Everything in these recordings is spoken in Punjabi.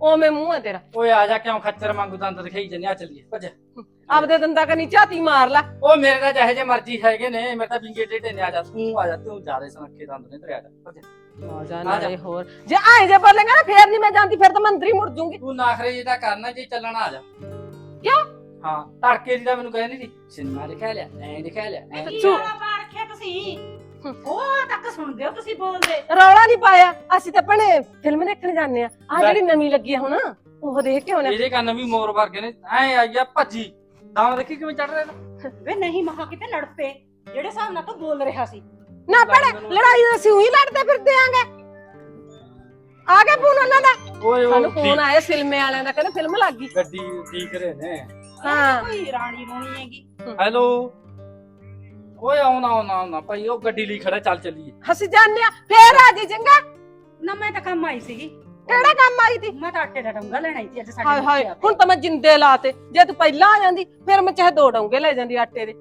ਓਵੇਂ ਮੂੰਹ ਹੈ ਤੇਰਾ। ਓਏ ਆ ਜਾ ਕਿਉਂ ਖੱਚਰ ਮੰਗੂ ਦੰਦ ਦਿਖਾਈ ਜੰਨੇ ਆ ਚੱਲੀਏ ਭੱਜ ਆਪਦੇ ਦੰਦਾਂ ਕਨੀ ਝਾਤੀ ਮਾਰ ਲੈ। ਓ ਮੇਰੇ ਤਾਂ ਜਿਹੇ ਜੇ ਮਰਜ਼ੀ ਹੈਗੇ ਨੇ ਮੇਰੇ ਤਾਂ ਵਿੰਗੇ ਟੇਟੇ ਨੇ ਆ ਜਾ ਤੂੰ ਆ ਜਾ ਤੂੰ ਜਾਦੇ ਸੁਨੱਖੇ ਦੰਦ ਨੇ ਤੇਰੇ ਆ ਆ ਜਾ ਨਾਲੇ ਹੋਰ। ਜੇ ਆਏ ਜੇ ਬੋਲੇਗਾ ਨਾ ਫੇਰ ਨਹੀਂ ਮੈਂ ਜਾਂਦੀ ਫੇਰ ਤਾਂ ਮੰਦਰੀ ਮੁੜ ਜੂੰਗੀ। ਤੂੰ ਨਾਖਰੇ ਜੀ ਤਾਂ ਕਰਨਾ ਜੇ ਚੱਲਣ ਆ ਜਾ। ਕਿਉਂ? ਹਾਂ ਤੜਕੇ ਦੀ ਮੈਨੂੰ ਕਹਿੰਦੀ ਸੀ ਸਿਨਮਾ ਦਿਖਾ ਲਿਆ ਐਂ ਦਿਖਾ ਲਿਆ ਐਂ ਤੂੰ ਪਾੜ ਖੇ ਤੁਸੀਂ? ਉਹ ਤੱਕ ਸੁਣਦੇ ਹੋ ਤੁਸੀਂ ਬੋਲਦੇ। ਰੌਲਾ ਨਹੀਂ ਪਾਇਆ। ਅਸੀਂ ਤਾਂ ਭਣੇ ਫਿਲਮ ਦੇਖਣ ਜਾਂਦੇ ਆ। ਆ ਜਿਹੜੀ ਨਵੀਂ ਲੱਗੀ ਆ ਹੁਣ ਉਹ ਦੇਖ ਕੇ ਆਉਣੇ। ਇਹਦੇ ਕੰਨ ਵੀ ਮੋਰ ਵਰਗੇ ਨੇ। ਐਂ ਆਈ ਆ ਭੱਜੀ। ਦਮ ਦੇਖੀ ਕਿਵੇਂ ਚੜ ਰਿਹਾ। ਵੇ ਨਹੀਂ ਮਹਾ ਕਿਤੇ ਲੜ ਪਏ। ਜਿਹੜੇ ਹਿਸਾਬ ਨਾਲ ਤੂੰ ਬੋਲ ਰਿਹਾ ਸੀ। ਨਾ ਭਣੇ ਲੜਾਈ ਤਾਂ ਅਸੀਂ ਉਹੀ ਲੜਦੇ ਫਿਰਦੇ ਆਂਗੇ। ਆ ਗਿਆ ਫੋਨ ਉਹਨਾਂ ਦਾ। ਓਏ ਸਾਨੂੰ ਉਹ ਫੋਨ ਆਇਆ ਫਿਲਮੇ ਵਾਲਿਆਂ ਦਾ ਕਹਿੰਦੇ ਫਿਲਮ ਲੱਗ ਗਈ। ਗੱਡੀ ਠੀਕ ਰਹੇ ਨੇ। ਹਾਂ। ਕੋਈ ਰਾਣੀ ਰੋਣੀ ਹੈਗੀ। ਹੈਲੋ। ਓਏ ਆਉਣਾ ਆਉਣਾ ਆਉਣਾ ਭਾਈ ਉਹ ਗੱਡੀ ਲਈ ਖੜਾ ਚੱਲ ਚੱਲੀਏ। ਅਸੀਂ ਜਾਣਦੇ ਆ ਫੇਰ ਆ ਜੀ ਚੰਗਾ। ਨਾ ਮੈਂ ਤਾਂ ਕੰਮ ਆਈ ਸੀਗੀ। ਕਿਹੜਾ ਕੰਮ ਆਈ ਤੀ ਮੈਂ ਤਾਂ ਆਟੇ ਦਾ ਡੰਗਾ ਲੈਣਾ ਸੀ ਅੱਜ ਸਾਡੇ ਹਾਏ ਹਾਏ ਬੱਚੇ ਆ ਹੁਣ ਤਾਂ ਮੈਂ ਜਿੰਦੇ ਲਾਤੇ। ਜੇ ਤੂੰ ਪਹਿਲਾਂ ਆ ਜਾਂਦੀ ਫਿਰ ਮੈਂ ਚਾਹੇ ਦੋ ਡੋਂਗੇ ਲੈ ਜਾਂਦੀ ਆਟੇ ਦੇ।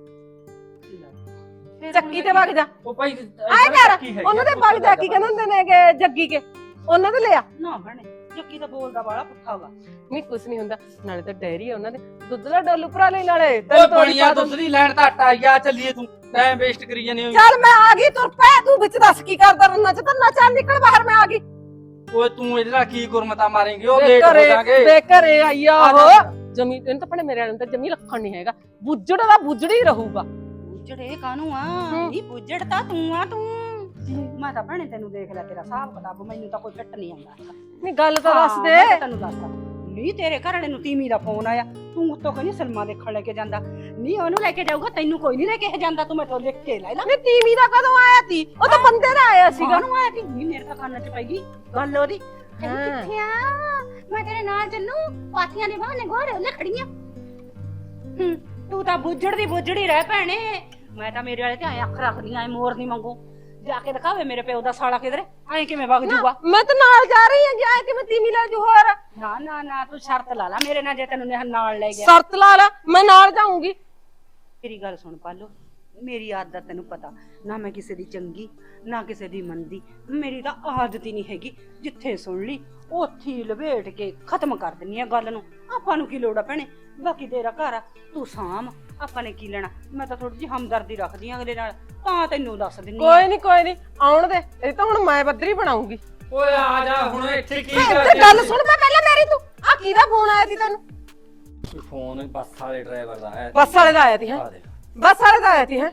ਫਿਰ ਚੱਕੀ ਤੇ ਵਗ ਜਾ। ਉਹ ਭਾਈ ਆਏ ਕਰ ਉਹਨਾਂ ਦੇ ਵਗ ਜਾ ਕੀ ਕਹਿੰਦੇ ਹੁੰਦੇ ਨੇਗੇ ਜੱਗੀ ਕੇ। ਉਹਨਾਂ ਦੇ ਲਿਆ। ਨਾ ਬਣੇ ਜੱਕੀ ਤਾਂ ਬੋਲਦਾ ਬਾਲਾ ਪੁੱਠਾ ਵਾ। ਨਹੀਂ ਕੁਛ ਨਹੀਂ ਹੁੰਦਾ। ਨਾਲੇ ਤਾਂ ਡੈਰੀ ਆ ਉਹਨਾਂ ਦੇ। ਦੁੱਧ ਦਾ ਡੋਲੂ ਭਰਾ ਲਈ ਨਾਲੇ ਓਏ ਤੈਨੂੰ ਬੜੀਆਂ ਪਾ ਦੂੰ। ਦੁੱਧ ਦੀ ਲੈਣ ਤਾਂ ਆਟਾ ਆ ਚੱਲੀਏ ਤੂੰ। ਟਾਈਮ ਵੇਸਟ ਕਰੀ ਜਾਂਦੇ ਹੋ ਚੱਲ ਮੈਂ ਆ ਗਈ ਤੁਰ ਪੈ। ਤੂੰ ਵਿੱਚ ਦੱਸ ਕੀ ਕਰਦਾ ਰੰਨਾ ਚ ਤਾਂ ਚੱਲ ਨਿਕਲ ਬਾਹਰ ਮੈਂ ਆ ਗਈ। ਓਏ ਤੂੰ ਇਹਦੇ ਨਾਲ ਕੀ ਗੁਰਮਤਾ ਮਾਰੇਂਗੇ? ਉਹ ਲੇਟ ਹੋ ਜਾਾਂਗੇ ਵੇ ਘਰੇ ਆਈਆ। ਉਹ ਜਮੀ ਇਹਨੂੰ ਤਾਂ ਆਪਣੇ ਮੇਰੇ ਤਾਂ ਜਮੀ ਲੱਖਣ ਨਹੀਂ ਹੈਗਾ। ਬੁੱਜੜ ਦਾ ਬੁੱਜੜ ਹੀ ਰਹੂਗਾ। ਬੁੱਜੜੇ ਕਾਨੂੰ ਆ। ਨਹੀਂ ਬੁੱਜੜ ਤਾਂ ਤੂੰ ਆ ਤੂੰ। ਮੈਂ ਤਾਂ ਭੈਣੇ ਤੈਨੂੰ ਦੇਖ ਲਿਆ ਤੇਰਾ ਹਿਸਾਬ ਕਿਤਾਬ ਮੈਨੂੰ ਤਾਂ ਕੋਈ ਫਿੱਟ ਨਹੀਂ ਆਉਂਦਾ। ਨਹੀਂ ਗੱਲ ਤਾਂ ਦੱਸ ਦੇ ਤਾਂ ਤੈਨੂੰ ਦੱਸਦਾ। ਨਹੀਂ ਤੇਰੇ ਘਰ ਵਾਲੇ ਨੂੰ ਤੀਮੀ ਦਾ ਫੋਨ ਆਇਆ। ਤੂੰ ਉੱਤੋਂ ਕਹਿੰਦੀ ਸਲਮਾ ਦੇਖਣ ਲੈ ਕੇ ਜਾਂਦਾ। ਨਹੀਂ ਉਹਨੂੰ ਲੈ ਕੇ ਜਾਊਗਾ ਤੈਨੂੰ ਕੋਈ ਨਹੀਂ ਲੈ ਕੇ ਜਾਂਦਾ ਤੂੰ ਮੈਥੋਂ ਲਿਖ ਕੇ ਲੈ ਲੈ। ਨਹੀਂ ਤੀਵੀ ਦਾ ਕਦੋਂ ਆਇਆ ਤੀ ਉਹ ਤਾਂ ਬੰਦੇ ਦਾ ਆਇਆ ਸੀਗਾ। ਉਹਨੂੰ ਆਇਆ ਕਿ ਨਹੀਂ ਮੇਰੇ ਤਾਂ ਕੰਨ 'ਚ ਪੈ ਗਈ। ਗੱਲ ਉਹਦੀ। ਕਹਿੰਦੀ ਹਾਂ। ਕਿੱਥੇ ਆ? ਮੈਂ ਤੇਰੇ ਨਾਲ ਚੱਲੂ। ਪਾਥੀਆਂ ਦੇ ਬਹਾਨੇ ਗੋਰੇ ਉਹਨੇ ਖੜੀਆਂ। ਹੂੰ ਤੂੰ ਤਾਂ ਬੁੱਜੜ ਦੀ ਬੁੱਜੜੀ ਰਹਿ ਭੈਣੇ। ਮੈਂ ਤਾਂ ਮੇਰੇ ਵਾਲੇ ਤੇ ਐ ਅੱਖ ਰੱਖਦੀਆਂ ਐ ਮੋਰ ਨਹੀਂ ਮੰਗੂ ਜਾ ਕੇ ਦਿਖਾਵੇ ਮੇਰੇ ਪਿਓ ਦਾ ਸਾਲਾ ਕਿਧਰੇ? ਐ ਕਿਵੇਂ ਵਗ ਜੂਗਾ? ਮੈਂ ਤਾਂ ਨਾਲ ਜਾ ਰਹੀ ਹਾਂ ਗਿਆ ਕਿ ਮੈਂ ਤੀਵੀ ਲੈ ਜੂ ਹੋਰ। ਨਾ ਨਾ ਨਾ ਤੂੰ ਸ਼ਰਤ ਲਾ ਲਾ ਮੇਰੇ ਨਾਲ ਜੇ ਤੈਨੂੰ ਨਾਲ ਲੈ ਗਿਆ। ਸ਼ਰਤ ਲਾ ਲਾ ਮੈਂ ਨਾਲ ਜਾਊਂਗੀ। ਮੇਰੀ ਗੱਲ ਸੁਣ ਪਾਲੋ ਮੇਰੀ ਆਦਤ ਤੈਨੂੰ ਪਤਾ। ਨਾ ਮੈਂ ਕਿਸੇ ਦੀ ਚੰਗੀ ਨਾ ਕਿਸੇ ਦੀ ਮੰਦੀ। ਮੇਰੀ ਤਾਂ ਆਦਤ ਹੀ ਨਹੀਂ ਹੈਗੀ ਜਿੱਥੇ ਸੁਣ ਲਈ ਉੱਥੇ ਹੀ ਲਵੇਟ ਕੇ ਖਤਮ ਕਰ ਦਿੰਨੀ ਆ ਗੱਲ ਨੂੰ। ਆਪਾਂ ਨੂੰ ਕੀ ਲੋੜ ਆ ਭੈਣੇ? ਬਾਕੀ ਤੇਰਾ ਘਰ ਆ ਤੂੰ ਸਾਂਭ ਆਪਾਂ ਨੇ ਕੀ ਲੈਣਾ? ਮੈਂ ਤਾਂ ਥੋੜੀ ਜਿਹੀ ਹਮਦਰਦੀ ਰੱਖਦੀ ਆ ਅਗਲੇ ਨਾਲ ਤਾਂ ਤੈਨੂੰ ਦੱਸ ਦਿੰਨੀ ਆ। ਕੋਈ ਨਹੀਂ ਕੋਈ ਨਹੀਂ ਆਉਣ ਦੇ ਇਹ ਤਾਂ ਹੁਣ ਮੈਂ ਬੱਦਰੀ ਬਣਾਉਂਗੀ। ਓਏ ਆ ਜਾ ਹੁਣ ਇੱਥੇ ਕੀ ਤੇ ਗੱਲ ਸੁਣ ਮੈਂ ਪਹਿਲਾਂ ਮੇਰੀ ਤੂੰ ਆ ਕਿਹਦਾ ਫੋਨ ਆਇਆ ਸੀ ਤੈਨੂੰ? ਫੋਨ ਬੱਸ ਵਾਲੇ ਡਰਾਈਵਰ ਦਾ ਹੈ ਬੱਸ ਵਾਲੇ ਦਾ ਆਇਆ ਸੀ ਹੈ। ਬੱਸ ਵਾਲੇ ਦਾ ਆਇਆ ਹੈ?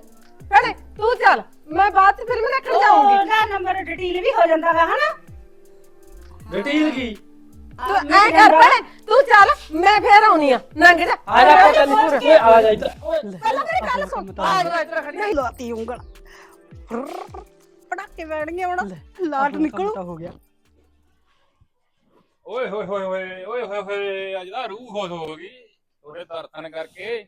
ਭੈਣੇ ਤੂੰ ਚੱਲ ਮੈਂ ਬਾਅਦ ਚ ਫਿਲਮ ਦੇਖਣ ਜਾਊਂਗੀ। ਉਹਦਾ ਨੰਬਰ ਡਿਟੇਲ ਵੀ ਹੋ ਜਾਂਦਾ ਵਾ ਹਨਾ? ਡਿਟੇਲ ਕੀ? ਤੂੰ ਐ ਕਰ ਭੈਣੇ ਤੂੰ ਚੱਲ ਮੈਂ ਫੇਰ ਆਉਣੀ ਆ। ਨੰਗ ਜਾ। ਆ ਜਾ ਪਤਾ ਨਹੀਂ ਓਏ ਆ ਜਾ ਇੱਧਰ। ਪਹਿਲਾਂ ਮੇਰੀ ਗੱਲ ਸੁਣ। ਆ ਜਾ ਇੱਧਰ ਖੜੀ ਨਹੀਂ ਲਾਤੀ ਉਂਗਲ। ਪੜਾਕੇ ਬੈਣਗੇ ਹੁਣ ਲਾਟ ਨਿਕਲੂ। ਹੋ ਗਿਆ। ਓਏ ਹੋਏ ਹੋਏ ਹੋਏ ਓਏ ਹੋਏ ਹੋਏ ਅੱਜ ਦਾ ਰੂਹ ਖੁਸ਼ ਹੋ ਗਈ। ਉਹਦੇ ਦਰਸ਼ਨ ਕਰਕੇ।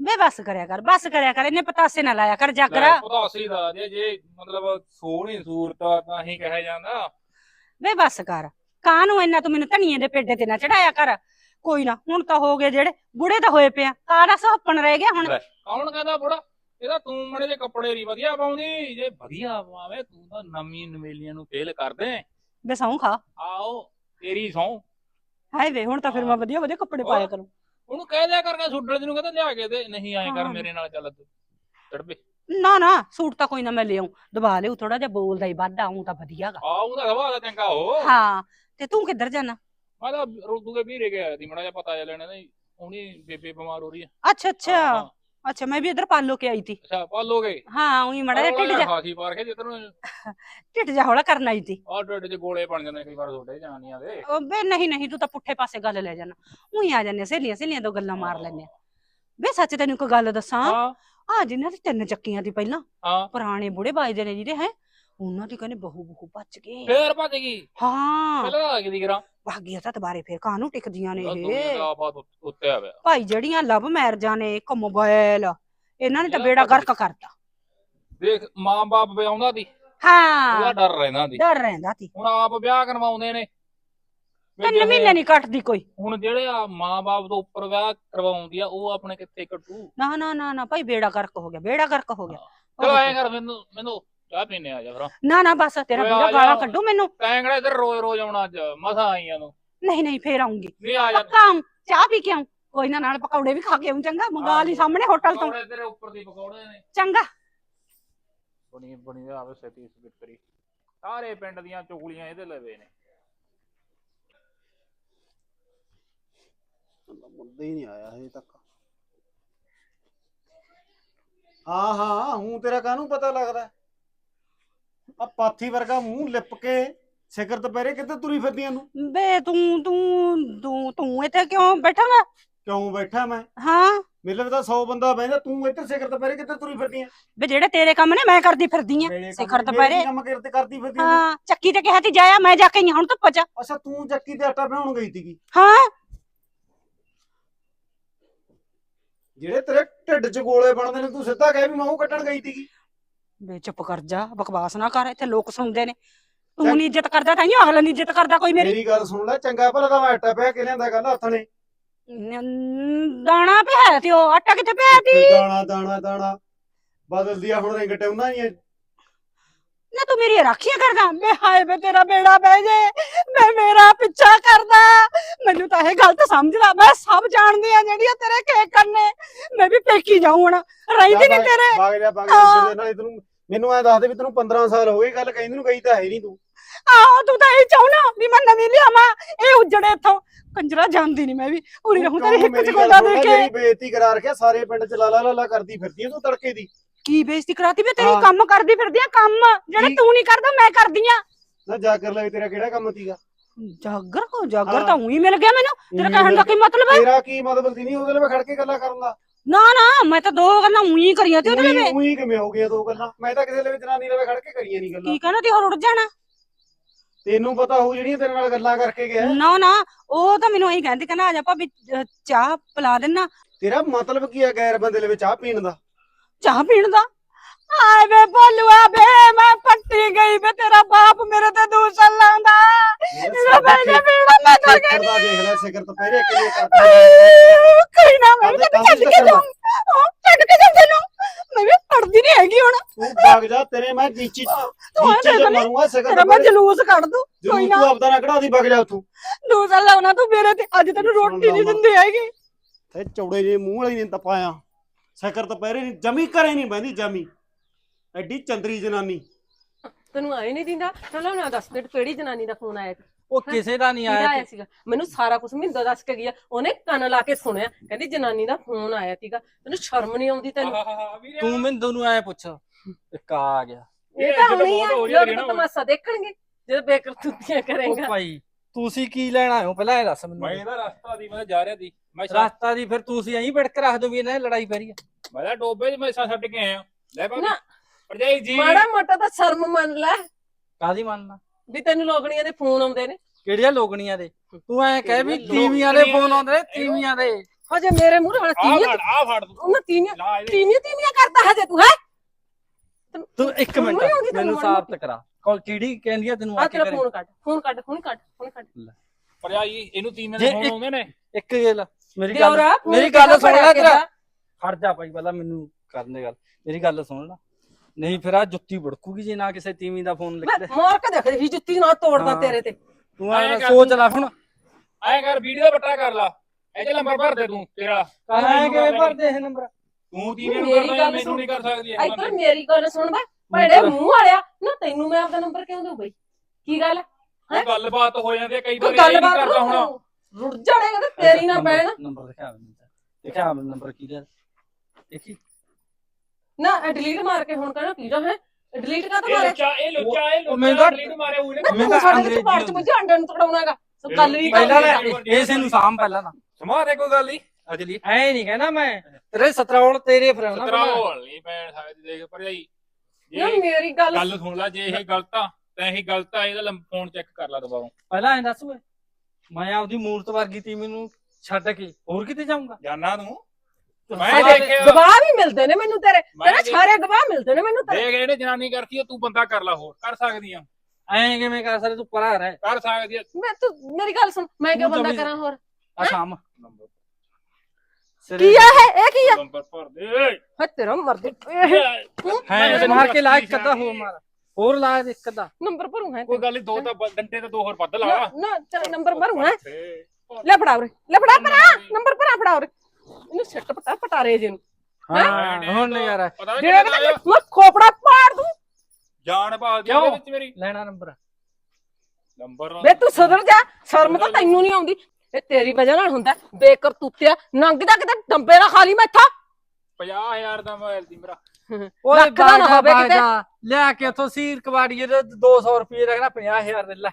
ਵੇ ਬਸ ਕਰਿਆ ਕਰ ਬਸ ਕਰਿਆ ਕਰ ਇਹਨੇ ਪਤਾਸੇ ਨਾ ਲਾਇਆ ਕਰ ਜਾਗਰਾ ਪਤਾ ਸੀ ਦਾ ਜੇ ਜੇ ਮਤਲਬ ਸੋਹਣੀ ਸੂਰਤ ਆ ਤਾਂ ਹੀ ਕਿਹਾ ਜਾਂਦਾ। ਵੇ ਬਸ ਕਰ ਕਾਹਨੂੰ ਇੰਨਾ ਤੂੰ ਮੈਨੂੰ ਧਨੀਏ ਦੇ ਪੇਡੇ ਤੇ ਨਾ ਚੜਾਇਆ ਕਰ? ਕੋਈ ਨਾ ਹੁਣ ਤਾਂ ਹੋ ਗਏ ਜਿਹੜੇ ਬੁੜੇ ਤਾਂ ਹੋਏ ਪਿਆ ਕਾਹਦਾ ਸਹੱਪਣ ਰਹਿ ਗਿਆ ਹੁਣ। ਕੌਣ ਕਹਿੰਦਾ ਬੁੜਾ? ਇਹਦਾ ਤੂੰ ਮੜੇ ਜੇ ਕੱਪੜੇ ਨਹੀਂ ਵਧੀਆ ਪਾਉਂਦੀ ਜੇ ਵਧੀਆ ਪਾਵੇਂ ਤੂੰ ਤਾਂ ਨਵੀਂ ਨਵੇਲੀਆਂ ਨੂੰ ਫੇਲ ਕਰ ਦੇ। ਵੇ ਸੌਂ ਖਾ। ਆਓ ਤੇਰੀ ਸੌ ਹਾਏ ਵੇ ਹੁਣ ਤਾਂ ਫਿਰ ਮੈਂ ਵਧੀਆ ਵਧੀਆ ਕੱਪੜੇ ਪਾਇਆ ਕਰੂੰ। ਉਹਨੂੰ ਕਹਿ ਦਿਆ ਕਰਕੇ ਸੁੱਡਲ ਜਿਹਨੂੰ ਕਹਿੰਦਾ ਲਿਆ ਕੇ ਦੇ। ਨਹੀਂ ਆਏ ਕਰ ਹਾਂ। ਮੇਰੇ ਨਾਲ ਚੱਲ ਤੂੰ। ਤੜਪੇ। ਨਾ ਨਾ ਸੂਟ ਤਾਂ ਕੋਈ ਨਾ ਮੈਂ ਲਿਆਉਂ ਦਬਾ ਲਿਓ ਥੋੜਾ ਜਿਹਾ ਬੋਲਦਾ ਹੀ ਵੱਧ ਆਉਂ ਤਾਂ ਵਧੀਆਗਾ ਆ ਉਹਦਾ ਹਵਾ ਦਾ ਚੰਗਾ ਹੋ ਹਾਂ ਤੇ ਤੂੰ ਕਿੱਧਰ ਜਾਣਾ? ਮੈਂ ਤਾਂ ਰੋਦੂ ਦੇ ਵੀਰੇ ਗਿਆ ਸੀ ਮੜਾ ਜਿਹਾ ਪਤਾ ਜਿਹਾ ਲੈਣਾ। ਨਹੀਂ ਉਹਨੀ ਬੇਬੇ ਬਿਮਾਰ ਹੋ ਰਹੀ ਹੈ ਅੱਛਾ ਅੱਛਾ। ਹਾਂ, ਅੱਛਾ ਮੈਂ ਵੀ ਇੱਧਰ ਪਾਲੋ ਕੇ ਆਈ ਤੀ। ਅੱਛਾ ਪਾਲੋਗੇ ਹਾਂ ਉਹੀ ਮੜਾ ਜਿਹਾ ਢਿੱਡ ਜਾ ਖਾਸੀ ਪਾਰ ਕੇ ਜਿੱਧਰ ਨੂੰ ਢਿੱਡ ਜਾ ਹੌਲਾ ਕਰਨ ਆਈ ਤੀ। ਆ ਡੱਡ ਚ ਗੋਲੇ ਬਣ ਜਾਂਦੇ ਕਈ ਵਾਰ ਤੁਹਾਡੇ ਜਾਨੀਆਂ ਦੇ। ਉਹ ਬੇ ਨਹੀਂ ਨਹੀਂ ਤੂੰ ਤਾਂ ਪੁੱਠੇ ਪਾਸੇ ਗੱਲ ਲੈ ਜਾਣਾ। ਉਹੀ ਆ ਜਾਂਦੇ ਸਹੇਲੀਆਂ ਸਹੇਲੀਆਂ ਤੋਂ ਗੱਲਾਂ ਮਾਰ ਲੈਂਦੇ ਆ। ਬੇ ਸੱਚ ਤੈਨੂੰ ਇੱਕ ਗੱਲ ਦੱਸਾਂ। ਹਾਂ। ਆ ਜਿਨ੍ਹਾਂ ਦੀ ਤਿੰਨ ਚੱਕੀਆਂ ਦੀ ਪਹਿਲਾਂ। ਹਾਂ। ਪੁਰਾਣੇ ਬੁੜੇ ਬਾਜਦੇ ਨੇ ਜਿਹਦੇ ਹੈ। ਉਹਨਾਂ ਦੀ ਕਹਿੰਦੇ ਬਹੂ ਬਹੂ ਭੱਜ ਗਏ। ਫੇਰ ਭੱਜ ਗਈ? ਹਾਂ। ਪਹਿਲਾਂ ਆ ਗਈ ਦੀ ਕਰਾਂ ਭਾਗੀਆਂ ਤਾਂ ਦੁਬਾਰੇ ਫੇਰ ਕਾਹਨੂੰ ਟਿਕਦੀਆਂ ਨੇ ਇਹ? ਆਫਤ ਉੱਤੇ ਆ ਪਿਆ। ਭਾਈ ਜਿਹੜੀਆਂ ਲਵ ਮੈਰਜਾਂ ਨੇ ਇੱਕ ਮੋਬਾਈਲ ਇਹਨਾਂ ਨੇ ਤਾਂ ਬੇੜਾ ਗਰਕ ਕਰਤਾ। ਦੇਖ ਮਾਂ-ਬਾਪ ਵਿਆਹੁੰਦਾ ਦੀ ਉਹਦਾ ਹਾਂ ਡਰ ਰਹਿੰਦਾ ਦੀ ਡਰ ਰਹਿੰਦਾ ਤੀ ਹੁਣ ਆਪ ਵਿਆਹ ਕਰਵਾਉਂਦੇ ਨੇ। ਤਿੰਨ ਮਹੀਨੇ ਨਹੀਂ ਕੱਟਦੀ ਕੋਈ। ਹੁਣ ਜਿਹੜੇ ਆ ਮਾਂ-ਬਾਪ ਤੋਂ ਉੱਪਰ ਵਿਆਹ ਕਰਵਾਉਂਦੀ ਆ ਉਹ ਆਪਣੇ ਕਿੱਥੇ ਕੱਟੂ ਨਾ ਨਾ ਨਾ ਨਾ ਭਾਈ ਬੇੜਾ ਗਰਕ ਹੋ ਗਿਆ ਬੇੜਾ ਗਰਕ ਹੋ ਗਿਆ। ਚਲੋ ਐਂ ਕਰ ਮੈਨੂੰ ਮੈਨੂੰ ਚਾਹ ਪੀਣੇ ਆ ਜਾ ਫਿਰ। ਨਾ ਨਾ ਬਸ ਤੇਰਾ ਓਏ ਆ ਵੀਰਾ ਜਾ। ਗਾਲਾਂ ਕੱਢੋ ਮੈਨੂੰ। ਤੈਂ ਕਿਹੜਾ ਇੱਧਰ ਰੋਜ਼-ਰੋਜ਼ ਆਉਣਾ ਅੱਜ ਮਸਾਂ ਆਈਆਂ ਨੂੰ। ਨਹੀਂ ਨਹੀਂ ਫੇਰ ਆਉਂਗੀ ਨਹੀਂ ਆ ਜਾ। ਪੱਕਾ ਆਊਂ, ਚਾਹ ਪੀ ਕੇ ਆਉਂ ਕੋਈ ਨਾ ਨਾਲ ਪਕੌੜੇ ਵੀ ਖਾ ਕੇ ਆਉਂ ਚੰਗਾ? ਮੰਗਾ ਲਈ ਸਾਹਮਣੇ ਹੋਟਲ ਤੋਂ। ਪਕੌੜੇ ਤੇਰੇ ਉੱਪਰ ਦੀ ਪਕੌੜੇ ਨੇ। ਚੰਗਾ। ਬਣੀ ਬਣੀ ਦਾ ਆਵੇ ਸਤੀ ਸਪਿੱਤਰੀ ਸਾਰੇ ਪਿੰਡ ਦੀਆਂ ਚੁਗਲੀਆਂ ਇਹਦੇ ਲਵੇ ਨੇ। ਮੁੱਦਾ ਹੀ ਨਹੀਂ ਆਇਆ ਹਜੇ ਤੱਕ। ਹਾਂ ਹਾਂ ਹੂੰ ਤੇਰਾ ਕਾਹਨੂੰ ਪਤਾ ਲੱਗਦਾ? ਆ ਪਾਥੀ ਵਰਗਾ ਮੂੰਹ ਲਿਪ ਕੇ ਸਿਖਰ ਦੁਪਹਿਰੇ ਕਿੱਥੇ ਤੁਰੀ ਫਿਰਦੀਆਂ ਨੂੰ? ਬੇ ਤੂੰ ਤੂੰ ਤੂੰ ਤੂੰ ਇੱਥੇ ਕਿਉਂ ਬੈਠਾਂਗਾ ਕਿਉਂ ਬੈਠਾ ਮੈਂ? ਹਾਂ। ਮੇਲੇ ਤਾਂ 100 ਬੰਦਾ ਬਹਿੰਦਾ ਤੂੰ ਇੱਧਰ ਸਿਖਰ ਦੁਪਹਿਰੇ ਕਿੱਥੇ ਤੁਰੀ ਫਿਰਦੀ ਆ ਬੇ ਜਿਹੜੇ ਤੇਰੇ ਕੰਮ ਨੇ ਮੈਂ ਕਰਦੀ ਫਿਰਦੀ ਆ। ਮੇਰੇ ਸਿਖਰ ਦੁਪਹਿਰੇ। ਮੇਰੇ ਕੰਮ ਕਰਤੇ ਕਰਦੀ ਫਿਰਦੀ ਤੂੰ। ਹਾਂ ਚੱਕੀ ਤੇ ਕਿਹਾ ਤੀ ਜਾਇਆ ਮੈਂ ਜਾ ਕੇ ਹਾਂ, ਹੁਣ ਧੁੱਪ ਚ। ਅੱਛਾ ਤੂੰ ਚੱਕੀ ਤੇ ਆਟਾ ਪਿਹਾਉਣ ਗਈ ਸੀਗੀ? ਹਾਂ। ਜਿਹੜੇ ਤੇਰੇ ਢਿੱਡ 'ਚ ਗੋਲੇ ਬਣਦੇ ਨੇ ਤੂੰ ਸਿੱਧਾ ਕਹਿ ਵੀ ਮੈਂ ਉਹ ਕੱਢਣ ਗਈ ਸੀਗੀ। ਬੇ ਚੁੱਪ ਕਰ ਜਾ ਬਕਵਾਸ ਨਾ ਕਰ ਇੱਥੇ ਲੋਕ ਸੁਣਦੇ ਨੇ। ਤੂੰ ਨਹੀਂ ਇੱਜ਼ਤ ਕਰਦਾ ਤਾਂ ਅਗਲਾ ਨਹੀਂ ਇੱਜ਼ਤ ਕਰਦਾ ਕੋਈ ਮੇਰੀ। ਮੇਰੀ ਗੱਲ ਸੁਣ ਲੈ ਚੰਗਾ ਭਲਾ ਤਾਂ ਮੈਂ ਆਟਾ ਪਿਆ ਕੇ ਲਿਆਂਦਾ ਗੱਲ ਹੱਥ ਨੇ। ਨ- ਦਾਣਾ ਪਿਆ ਤੇ ਉਹ ਆਟਾ ਕਿੱਥੇ ਪਿਆ ਤੀ ਦਾਣਾ ਦਾਣਾ ਦਾਣਾ। ਬਦਲਦੀ ਆ ਹੁਣ ਰਿੰਗ ਟਿਉਣਾ ਹੀ ਨਾ ਤੂੰ ਮੇਰੀ ਰਾਖੀਆਂ ਕਰਦਾ। ਮੈਂ ਹਾਏ ਵੇ ਤੇਰਾ ਬੇੜਾ ਬਹਿ ਜੇ। ਮੈਂ ਮੇਰਾ ਪਿੱਛਾ ਕਰਦਾ। ਮੈਨੂੰ ਤਾਂ ਇਹ ਗਲਤ ਸਮਝਦਾ ਮੈਂ ਸਭ ਜਾਣਦੀ ਆ ਜਿਹੜੀਆਂ ਤੇਰੇ ਕੇਕ ਕਰਨੇ। ਮੈਂ ਵੀ ਪੇਕੀ ਜਾਉਂ ਹੁਣ। ਰਹਿੰਦੀ ਨਹੀਂ ਤੇਰੇ। ਬਾਗ ਜਾ ਬਾਗ ਹਾਂ। ਜਾ ਨਾਲ ਤੈਨੂੰ ਮੈਨੂੰ ਐ ਦੱਸ ਦੇ ਵੀ ਤੈਨੂੰ 15 ਸਾਲ ਹੋ ਗਏ ਗੱਲ ਕਹਿੰਦੀ ਨੂੰ ਗਈ ਤਾਂ ਹੈ ਨਹੀਂ ਤੂੰ। ਆਹੋ ਤੂੰ ਤਾਂ ਇਹ ਚਾਹੁੰਨਾ ਵੀ ਮੈਂ ਨਵੀਂ ਲਿਆਵਾਂ ਇਹ ਉਜੜੇ ਇੱਥੋਂ। ਕੰਜਰਾ ਜਾਂਦੀ ਨਹੀਂ ਮੈਂ ਵੀ ਉਰੀ ਰਹੂੰ ਤੇਰੀ ਕਿਉਂ ਹਿੱਕ ਮੇਰੀ ਚ ਗੱਲ ਗੋਡਾ ਸੁਣ ਦੇ ਕੇ। ਮੇਰੀ ਬੇਇੱਜ਼ਤੀ ਕਰਾ ਰੱਖਿਆ ਸਾਰੇ ਪਿੰਡ ਚ ਲਾਲਾ ਲਾਲਾ ਕਰਦੀ ਫਿਰਦੀ ਤੂੰ ਤੜਕੇ ਦੀ। ਕੀ ਬੇਇੱਜ਼ਤੀ ਕਰਾਤੀ? ਵੀ ਤੇਰੀ। ਕੰਮ ਕਰਦੀ ਫਿਰਦੀ ਆ ਕੰਮ। ਜਿਹੜੇ? ਤੂੰ ਨਹੀਂ ਕਰਦਾ ਮੈਂ ਕਰਦੀ ਆ। ਨਾ ਜਾ ਕਰ ਲੈ ਤੇਰਾ ਕਿਹੜਾ ਕੰਮ ਸੀਗਾ? ਜਾਗਰ? ਕੋ ਜਾਗਰ। ਤਾਂ ਉਹੀ ਮਿਲ ਗਿਆ ਮੈਨੂੰ। ਤੇਰਾ ਕਹਿਣ ਦਾ ਕੀ ਮਤਲਬ ਹੈ? ਤੇਰਾ ਕੀ ਮਤਲਬ ਸੀ? ਨਹੀਂ ਉਹਦੇ ਲਈ ਖੜ ਕੇ ਗੱਲਾਂ ਕਰਨ ਦਾ। ਨਾ ਨਾ ਮੈਂ ਤਾਂ ਦੋ ਗੱਲਾਂ ਉਹੀ ਕਰੀਆਂ ਤੇ ਉਹਦੇ ਵਿੱਚ ਉਹੀ ਕਿਵੇਂ ਹੋ ਗਈਆਂ ਦੋ ਗੱਲਾਂ? ਮੈਂ ਤਾਂ ਕਿਸੇ ਲਈ ਜਨਾਨੀ ਲਵੇ ਖੜ ਕੇ ਕਰੀਆਂ ਨਹੀਂ ਗੱਲਾਂ। ਕੀ ਕਹਿੰਦਾ ਤੇ ਹੋਰ ਉੜ ਜਾਣਾ। ਤੈਨੂੰ ਪਤਾ ਹੋਊ ਜਿਹੜੀਆਂ ਤੇਰੇ ਨਾਲ ਗੱਲਾਂ ਕਰਕੇ ਗਿਆ ਨਾ ਨਾ ਉਹ ਤਾਂ ਮੈਨੂੰ ਇਹੀ ਕਹਿੰਦੀ ਕਹਿੰਦਾ ਆ ਜਾ ਭਾਬੀ ਅਹ ਚਾਹ ਪਿਲਾ ਦੇਣਾ ਤੇਰਾ ਮਤਲਬ ਕੀ ਆ ਗੈਰ ਬੰਦੇ ਲਈ ਚਾਹ ਪੀਣ ਦਾ? ਚਾਹ ਪੀਣ ਦਾ? ਆਏ ਵੇ ਬੋਲੂਆ ਬੇ ਮੈਂ ਪੱਟੀ ਗਈ ਵੇ ਤੇਰਾ ਬਾਪ ਮੇਰੇ ਤੇ ਦੂਸਰ ਲਾਉਂਦਾ। ਮੇਰਾ ਬੈਠਾ ਪੀਣਾ ਮੈਂ ਕਰ ਸਿਖਰ ਦਾ ਦੇਖ ਲੈ ਸਿਖਰ ਤੋਂ ਪਹਿਲੇ ਕਿਵੇਂ ਕਰਦਾ ਕੋਈ ਨਾ ਮੈਂ ਤੈਨੂੰ ਛੱਡ ਕੇ ਜਾਊਂ। ਉਹ ਛੱਡ ਕੇ ਜਾਊਂ ਤੈਨੂੰ। ਮੈਂ ਵੀ ਪੜਦੀ ਨਹੀਂ ਹੈਗੀ ਹੁਣ। ਤੂੰ ਭਾਗ ਜਾ ਤੇਰੇ ਮੈਂ ਜੀਚੀ ਤੂੰ ਜੀਚੀ ਤਾਂ ਮਾਰੂੰਗਾ ਸਿਖਰ ਤੇਰਾ ਤੋਂ ਮੈਂ ਜਲੂਸ ਕੱਢ ਦੂੰ। ਕੋਈ ਨਾ। ਤੂੰ ਆਪਦਾ ਨਾ ਕਢਾ ਦੀ ਵਗ ਜਾ ਤੂੰ ਦੂਸਰ ਲਾਉਣਾ ਤੂੰ ਮੇਰੇ ਤੇ। ਅੱਜ ਤੈਨੂੰ ਰੋਟੀ ਨਹੀਂ ਦਿੰਦੀ ਹੈਗੀ। ਤੇ ਚੌੜੇ ਜੇ ਮੂੰਹ ਵਾਲੀ ਨੇ ਤਪਾਇਆ। ਸਿਖਰ ਤੋਂ ਪਹਿਲੇ ਨਹੀਂ ਜਮੀ ਘਰੇ ਨਹੀਂ ਬਹਿੰਦੀ ਜਮੀ ਐਡੀ ਚੰਦਰੀ ਜਨਾਨੀ। ਤੈਨੂੰ ਆਏ ਨਹੀਂ ਦਿੰਦਾ? ਚਲੋ ਨਾ ਦੱਸ ਦੇ ਕਿਹੜੀ ਜਨਾਨੀ ਦਾ ਫੋਨ ਆਇਆ ਉਹ ਕਿਸੇ ਦਾ ਨਹੀਂ ਕਿਹਦਾ ਆਇਆ ਆਇਆ ਸੀਗਾ? ਮੈਨੂੰ ਸਾਰਾ ਕੁਝ ਮਿੰਦੋ ਦੱਸ ਕੇ ਗਿਆ। ਉਹਨੇ ਕੰਨ ਲਾ ਕੇ ਸੁਣਿਆ। ਕਹਿੰਦੀ ਜਨਾਨੀ ਦਾ ਫੋਨ ਆਇਆ ਸੀਗਾ। ਤੈਨੂੰ ਸ਼ਰਮ ਨਹੀਂ ਆਉਂਦੀ ਤੈਨੂੰ? ਤੂੰ ਮਿੰਦੂ ਨੂੰ ਐ ਪੁੱਛ। ਇੱਕ ਆ ਗਿਆ। ਇਹ ਤਾਂ ਆਉਣੀ ਆ। ਲੋਕ ਤਾਂ ਤਮਾਸ਼ਾ ਦੇਖਣਗੇ ਜਦੋਂ ਬੇਕਰਤੂਤੀਆਂ ਉਹ ਕਰੇਗਾ। ਭਾਈ ਤੁਸੀਂ ਕੀ ਲੈਣਾ ਆਇਓ ਪਹਿਲਾਂ ਇਹ ਦੱਸ ਮੈਂ ਮੈਨੂੰ ਇਹਦਾ ਰਸਤਾ ਦੀ ਮੈਂ ਜਾ ਰਿਹਾ ਦੀ। ਮੈਂ ਸ਼ਾ- ਰਸਤਾ ਦੀ ਫਿਰ ਤੁਸੀਂ ਐਂ ਵਿੜਕ ਰੱਖ ਦੋ ਵੀ ਇਹਨਾਂ ਦੀ ਲੜਾਈ ਪੈ ਰਹੀ ਹੈ। ਮੈਂ ਤਾਂ ਡੋਬੇ 'ਚ ਮੈਸਾਂ ਛੱਡ ਕੇ ਆਇਆ। ਲੈ ਬਾਬੂ ਨਾ। ਭਰਜਾਈ ਜੀ। ਮਾੜਾ ਮੋਟਾ ਤਾਂ ਸ਼ਰਮ ਮੰਨ ਲੈ। ਕਾਦੀ ਮੰਨਣਾ ਵੀ ਤੈਨੂੰ ਲੋਕਣੀਆਂ ਦੇ ਫੋਨ ਆਉਂਦੇ ਨੇ। ਕਿਹੜੀਆਂ ਲੋਗਣੀਆਂ ਦੇ? ਤੂੰ ਐ ਕਹਿ ਵੀ ਤੀਵੀਆਂ ਦੇ ਲੋਗਣੀਆਂ? ਫੋਨ ਆਉਂਦੇ ਨੇ? ਤੀਵੀਆਂ ਦੇ। ਹਜੇ ਮੇਰੇ ਮੂਹਰੇ ਵਾਲਾ ਆ ਤੀਵੀਆਂ ਫੜ ਆ ਫੜ ਤੂੰ। ਉਹਨਾਂ ਤੀਵੀਆਂ ਲਾ ਇਹਦੇ। ਤੀਵੀਆਂ ਤੀਵੀਆਂ ਕਰਦਾ ਹਜੇ ਤੂੰ ਹੈ? ਤੂੰ ਇੱਕ ਮਿੰਟ ਨਹੀਂ ਆਉਂਦੀ ਤੈਨੂੰ ਮੈਨੂੰ ਸਾਬਤ ਕਰਾ। ਕੋਲ ਕਿਹੜੀ ਕਹਿੰਦੀ ਆ ਤੈਨੂੰ ਆ ਆ ਕੇ ਤੇਰਾ ਕਰੇ ਫੋਨ ਕੱਢ ਫੋਨ ਕੱਢ ਫੋਨ ਕੱਢ ਫੋਨ ਕੱਢ। ਭਰਜਾਈ ਇਹਨੂੰ ਤੀਵੇਂ ਜੇ ਦੇ ਫੋਨ ਇੱਕ- ਆਉਂਦੇ ਨੇ। ਇੱਕ ਗੱਲ ਮੇਰੀ ਗੱਲ ਮੇਰੀ ਗੱਲ ਸੁਣ ਲੈ ਤੇਰਾ? ਖੜ ਜਾ ਭਾਈ ਪਹਿਲਾਂ ਮੈਨੂੰ ਕਰਨ ਦੇ ਗੱਲ। ਮੇਰੀ ਗੱਲ ਸੁਣ ਲੈ। ਨਹੀਂ ਫਿਰ ਆ ਜੁੱਤੀ ਬੜਕੂਗੀ ਜੇ ਨਾ ਕਿਸੇ ਤੀਵੀਂ ਦਾ ਫੋਨ ਮੈਂ ਦੇ ਮਾਰ ਕੇ ਦੇਖ ਹੀ ਜੁੱਤੀ ਨਾਲ ਤੋੜਦਾ ਹਾਂ। ਤੇਰੇ ਤੇ। ਤੂੰ ਐਂ ਐ ਕਰ ਸੋਚ ਤੂੰ। ਲੈ ਹੁਣ। ਐ ਕਰ ਵੀਡੀਓ ਬੱਟਾ ਕਰ ਲਾ। ਇਹ ਚ ਨੰਬਰ ਭਰ ਦੇ ਤੂੰ ਤੇਰਾ ਐ ਕਿਵੇਂ ਭਰਦੇ ਇਹ ਨੰਬਰ? ਤੂੰ ਤੀਵੇਂ ਨੂੰ ਮੇਰੀ ਕਰਦਾ ਗੱਲ ਮੈਨੂੰ ਸੁਣ। ਨਹੀਂ ਕਰ ਸਕਦੀ ਇਹ ਇੱਧਰ ਮੇਰੀ ਗੱਲ ਸੁਣ ਬਈ ਭੜੇ ਮੂੰਹ ਵਾਲਿਆ। ਨਾ ਤੈਨੂੰ ਮੈਂ ਆਪਦਾ ਨੰਬਰ ਕਿਉਂ ਦਊ ਬਈ? ਕੀ ਗੱਲ ਉਹ ਗੱਲਬਾਤ ਹੋ ਜਾਂਦੀ ਹੈ ਕਈ ਤੂੰ ਵਾਰ ਇਹ ਨਹੀਂ ਗੱਲਬਾਤ ਕਰਦਾ ਹੁਣ। ਰੁੜ ਜਾਣੇਗਾ ਤੇ ਤੇਰੀ ਨਾ ਪੈਣ ਨੰਬਰ ਦਿਖਾ ਮੈਨੂੰ ਦਿਖਾ ਮੈਨੂੰ ਨੰਬਰ ਕੀ ਦਾ ਦੇਖੀ। ਨਾ ਡਿਲੀਟ ਮਾਰ ਕੇ ਹੁਣ ਕਹਿਣਾ ਕੀ ਹੈ। ਡਿਲੀਟ ਕਾ ਇਹ ਮਾਰੇ ਲੁੱਚਾ ਇਹ ਲੁੱਚਾ ਇਹ ਉਹ ਮੈਨੂੰ ਲੁੱਚਾ ਤਾਂ- ਲੀਡ ਮਾਰੇ ਹੋਏ ਨੇ ਮੈਂ ਤੂੰ ਤਾਂ ਸਾਡੇ ਅੰਗਰੇਜ਼ੀ ਵਿੱਚ ਪਾੜ ਚ। ਮੁਝੇ ਅੰਡਰ ਨੂੰ ਤੜਾਉਣਾਗਾ ਕੱਲ ਵੀ ਪਹਿਲਾਂ ਨਾ ਇਸੇ ਨੂੰ ਸਾਂਭ ਪਹਿਲਾਂ ਨਾ ਸਮਾ ਦੇ ਕੋਈ ਗੱਲ ਨਹੀਂ ਅਜਲੀ। ਐ ਨਹੀਂ ਕਹਿਣਾ ਮੈਂ। ਤੇਰੇ ਸਤਰਾਵਲ ਤੇਰੇ ਫਰਾਉਣਾ ਸਤਰਾ ਹੋਲ ਨਹੀਂ ਪੈਣ ਸਕਦੇ ਦੇਖ ਭਰਜਾਈ। ਨਾ ਮੇਰੀ ਗੱਲ ਗੱਲ ਸੁਣ ਲੈ ਜੇ ਇਹ ਗਲਤ ਆ ਤਾਂ ਇਹ ਗਲਤ ਆ ਇਹਦਾ ਫੋਨ ਚੈੱਕ ਕਰ ਲੈ ਦੁਬਾਰਾ। ਪਹਿਲਾਂ ਐਂ ਦੱਸ ਓਏ ਮੈਂ ਆਪਦੀ ਮੂਰਤ ਵਰਗੀ ਤੀਵੀਂ ਨੂੰ ਛੱਡ ਕੇ ਹੋਰ ਕਿਤੇ ਜਾਊਂਗਾ? ਜਾਨਾ ਤੂੰ। ਮੈਂ ਦੇਖਿਆ। ਗਵਾਹ ਵੀ ਮਿਲਦੇ ਨੇ ਮੈਨੂੰ ਤੇਰੇ। ਮੈਂ ਤੇਰੇ ਦੇਖ- ਸਾਰੇ ਗਵਾਹ ਮਿਲਦੇ ਨੇ ਮੈਨੂੰ ਤੇਰੇ। ਦੇਖ ਇਹਨੇ ਜਨਾਨੀ ਕਰਤੀ ਆ, ਤੂੰ ਬੰਦਾ ਕਰ ਲੈ ਹੋਰ ਕਰ ਸਕਦੀ ਆ। ਐਂ ਕਿਵੇਂ ਕਰ ਸਕਦੇ? ਤੂੰ ਪਰਾ ਰਹਿ। ਕਰ ਸਕਦੀ ਆ। ਮੈਂ ਤੂੰ ਮੇਰੀ ਗੱਲ ਸੁਣ ਮੈਂ ਕਿਉਂ ਤੂੰ ਬੰਦਾ ਤਾਂ ਵੀ- ਕਰਾਂ ਹੋਰ? ਆ ਸ਼ਾਮ। ਨੰਬਰ ਕੀ ਆ ਇਹ? ਇਹ ਕੀ ਆ? ਨੰਬਰ ਭਰ ਦੇ ਹੈ ਤੇਰਾ ਮਰਦੇ। ਇਹ ਹੈ ਮਾਰ ਕੇ ਲਾ ਇੱਕ ਅੱਧਾ ਹੋਰ ਮਾਰ। ਹੋਰ ਲਾ ਇੱਕ ਅੱਧਾ। ਨੰਬਰ ਭਰੂ ਹੈ ਕੋਈ ਗੱਲ ਨਹੀਂ ਦੋ ਤਾਂ ਬ- ਡੰਡੇ ਤੇ ਦੋ ਹੋਰ ਵੱਧ ਲਾ। ਨਾ ਚੱਲ ਨੰਬਰ ਭਰੂ ਹੈ? ਲੈ ਫੜਾ ਉਰੇ। ਲੈ ਫੜਾ ਫੜਾ ਨੰਬਰ ਭਰਾ ਫੜਾ ਉਰੇ। ਇਹਨੂੰ ਸਿੱਟ ਪਟਾ ਪਟਾਰੇ ਜੇ ਨੂੰ। ਹਾਂ ਹੁਣ ਨਜ਼ਾਰਾ ਪਤਾ ਜਿਹੜਾ ਕਹਿੰਦਾ ਮੈਂ ਖੋਪੜਾ ਪਾੜ ਦੂੰ। ਜਾਨ ਭਾਲਦੀ? ਉਹਦੇ ਵਿੱਚ ਮੇਰੀ। ਲੈਣਾ ਨੰਬਰ। ਨੰਬਰ ਵੇ ਤੂੰ ਸੁਧਰ ਜਾ ਸ਼ਰਮ ਤਾਂ ਤੈਨੂੰ ਨਹੀਂ ਆਉਂਦੀ। ਇਹ ਤੇਰੀ ਵਜ੍ਹਾ ਨਾਲ ਹੁੰਦਾ ਬੇਕਰਤੂਤਿਆ ਨੰਗਦਾ ਕਿਤੇ ਡੰਬੇ ਨਾ ਖਾ ਲਈ ਮੈਥਾ 50000 ਦਾ ਮੋਬਾਈਲ ਸੀ ਮੇਰਾ। ਓਏ ਲੱਖ ਦਾ ਨਾ ਬਾਜਾ, ਹੋਵੇ ਕਿਤੇ। ਲਿਆ ਕੇ ਉਥੋਂ ਸੀਰ ਕਬਾੜੀਏ ਦੇ 200 ਰੁਪਏ ਰੱਖਣਾ 50000 ਦੇ ਲੈ।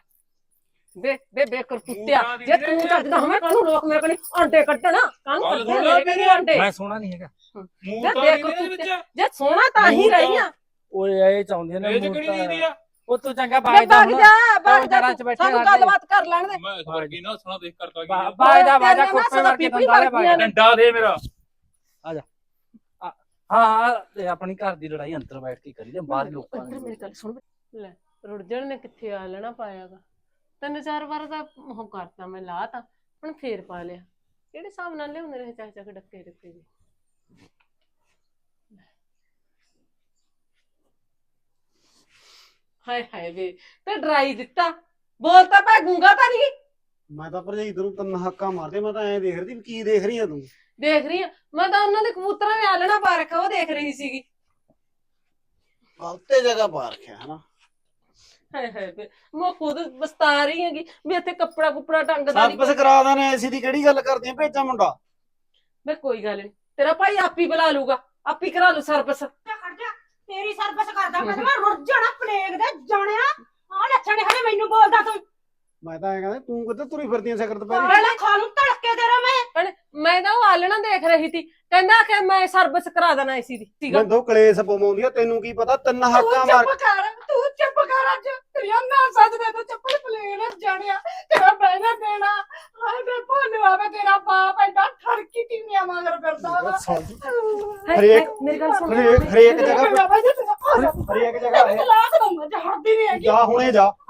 ਵੇ ਵੇ ਬੇਕਰਤੂਤਿਆ ਮੂੰਹ ਜੇ ਦੀ ਤੂੰ ਨੀ ਚੱਜਦਾ ਹੋਵੇਂ ਕਾਹਨੂੰ ਲੋਕ ਮੇਰੇ ਕੋਲ ਅੰਡੇ ਕੱਢਣਾ ਕੱਢਣਾ ਲੈ ਮੇਰੇ। ਅੰਡੇ। ਮੈਂ ਸੋਹਣਾ ਨਹੀਂ ਹੈਗਾ। ਮੂੰਹ ਜੇ ਤਾਂ ਨਹੀਂ ਵਿੱਚ। ਜੇ ਸੋਹਣਾ ਤਾਂ ਹੀ ਤਾਂ- ਰਹੀਆਂ ਓਏ ਇਹ ਚਾਹੁੰਦੇ ਨੇ ਇਹ ਕਿਹੜੀ ਆ? ਉਹ ਤੂੰ ਚੰਗਾ ਬਾਜ ਦਾ ਭੱਗ ਜਾ ਭੱਗ ਜਾ ਘਰਾਂ ਚ ਤੂੰ, ਬੈਠੇ ਸਾਨੂੰ। ਗੱਲਬਾਤ ਕਰ ਲੈਣ ਦੇ। ਮੈਂ ਸਵਰਗੀ ਨਾ ਸੁਣਾ ਦੇਖ ਕਰਤਾ ਕੀ ਆ। ਬਾਜ ਦਾ ਤੇਰੇ ਨਾਲ ਕੋਪੇ ਵਰਗੇ ਪੀਪੀ ਦੰਦਾਂ ਦੇ ਵਰਗੀਆਂ ਨੇ। ਡੰਡਾ ਦੇ ਮੇਰਾ। ਹਾਂ ਹਾਂ ਤੇ ਆਪਣੀ ਘਰ ਦੀ ਲੜਾਈ ਅੰਦਰ ਬੈਠ ਕੇ ਕਰੀ ਦੇ ਬਾਹਰ ਲੋਕਾਂ ਇੱਧਰ ਮੇਰੀ ਨੇ। ਗੱਲ ਸੁਣ। ਲੈ ਰੁੜਜਣ ਨੇ ਕਿੱਥੇ ਆ ਲੈਣਾ ਪਾਇਆਗਾ? ਤਿੰਨ ਚਾਰ ਵਾਰ ਤਾਂ ਉਹ ਕਰਤਾ ਮੈਂ ਲਾਤਾ ਹੁਣ ਫੇਰ ਪਾ ਲਿਆ। ਕਿਹੜੇ ਹਿਸਾਬ ਨਾਲ ਲਿਆਉਂਦੇ ਰਹੇ ਚਾਚਾ ਕੇ ਡੱਕੇ ਡੱਕੇ ਜੀ? ਹਾਏ ਹਾਏ ਵੇ ਤੇ ਡਰਾਈ ਦਿੱਤਾ। ਬੋਲ ਤਾਂ ਗੂੰਗਾ ਤਾਂ ਨਹੀਂ? ਮੈਂ ਤਾਂ ਭਰਜਾਈ ਤੈਨੂੰ ਤਿੰਨ ਹੱਕਾਂ ਮਾਰਦੇ ਮੈਂ ਤਾਂ ਐਂ ਦੇਖ ਰਹੀ ਵੀ ਕੀ ਦੇਖ ਰਹੀ ਆ ਤੂੰ। ਦੇਖ ਰਹੀ ਆ? ਮੈਂ ਤਾਂ ਉਹਨਾਂ ਦੇ ਕਬੂਤਰਾਂ ਨੇ ਆਲਣਾ ਪਾ ਉਹ ਦੇਖ ਰਹੀ ਸੀਗੀ। ਗਲਤੇ ਜਗ੍ਹਾ ਪਾ ਰੱਖਿਆ ਹਨਾ? ਹਾਏ ਹਾਏ ਵੇ ਮੈਂ ਖੁਦ ਬਸਤਾ ਰਹੀ ਹੈਗੀ ਵੀ ਇੱਥੇ ਕੱਪੜਾ ਕੁਪੜਾ ਟੰਗਦਾ ਨਹੀਂ ਸਰਵਿਸ ਕਰਾ ਦੇਣਾ ਐਸੀ ਦੀ ਕਿਹੜੀ ਗੱਲ ਕਰਦੀ ਆ ਭੇਜਾ ਮੁੰਡਾ? ਵੇ ਕੋਈ ਗੱਲ ਨਹੀਂ ਤੇਰਾ ਭਾਈ ਆਪੀ ਬੁਲਾ ਲੂਗਾ ਆਪੀ ਕਰਾ ਲੂ ਸਰਵਿਸ। ਖੜ ਜਾ ਤੇਰੀ ਸਰਵਿਸ ਕਰਦਾ ਮੈਂ ਤਾਂ ਰੁੱਝ ਜਾਣਾ ਪਲੇਗ ਦੇ ਜਾਣਿਆ? ਆ ਲੱਛਣ ਹਲੇ ਮੈਨੂੰ ਬੋਲਦਾ ਤੂੰ। ਮੈਂ ਤਾਂ ਐਂ ਕਹਿੰਦਾ ਤੂੰ ਕਿੱਥੇ ਤੁਰੀ ਫਿਰਦੀ ਆ ਸਿਖਰ ਦੁਪਹਿਰੇ ਪਹਿਲਾਂ ਖਾ ਨੂੰ ਧੜਕੇ ਦੇ ਰ ਮੈਂ ਮੈਂ ਤਾਂ ਉਹ ਆਲਣਾ ਦੇਖ ਰਹੀ ਸੀ ਕਹਿੰਦਾ ਕਿ ਮੈਂ ਸਰਵਿਸ ਕਰਾ ਦੇਣਾ ਇਸੀ ਦੀ ਸੀਗਾ ਬੰਦੋ ਕਲੇਸ਼ ਪਵਾਉਂਦੀ ਆ ਤੈਨੂੰ ਕੀ ਪਤਾ ਤਿੰਨ ਹੱਕਾਂ ਮਾਰ ਕਰ ਤੂੰ ਚੁੱਪ ਕਰ ਅੱਜ ਤੇਰੀਆਂ ਨਾ ਸੱਜ ਦੇ ਤੂੰ ਚੱਪਲ ਪਲੇਨ ਜਾਣਿਆ ਤੇਰਾ ਬਹਿਣਾ ਦੇਣਾ ਹਾਏ ਬੇ ਭੋਨਵਾ ਵੇ ਤੇਰਾ ਬਾਪ ਐਡਾ ਠੜਕੀ ਟੀਵੀਆਂ ਮਗਰ ਫਿਰਦਾ ਵਾ ਹਰੇਕ ਮੇਰੀ ਗੱਲ ਸੁਣ ਹਰੇਕ ਹਰੇਕ ਜਗ੍ਹਾ ਬਾਬਾ ਜੀ ਤੇਰਾ ਹਰੇਕ ਜਗ੍ਹਾ ਹੈ ਤਲਾਕ ਦਊਂਗਾ ਜੇ ਹਟਦੀ ਨਹੀਂ ਹੈਗੀ ਜਾ ਹੁਣੇ ਜਾ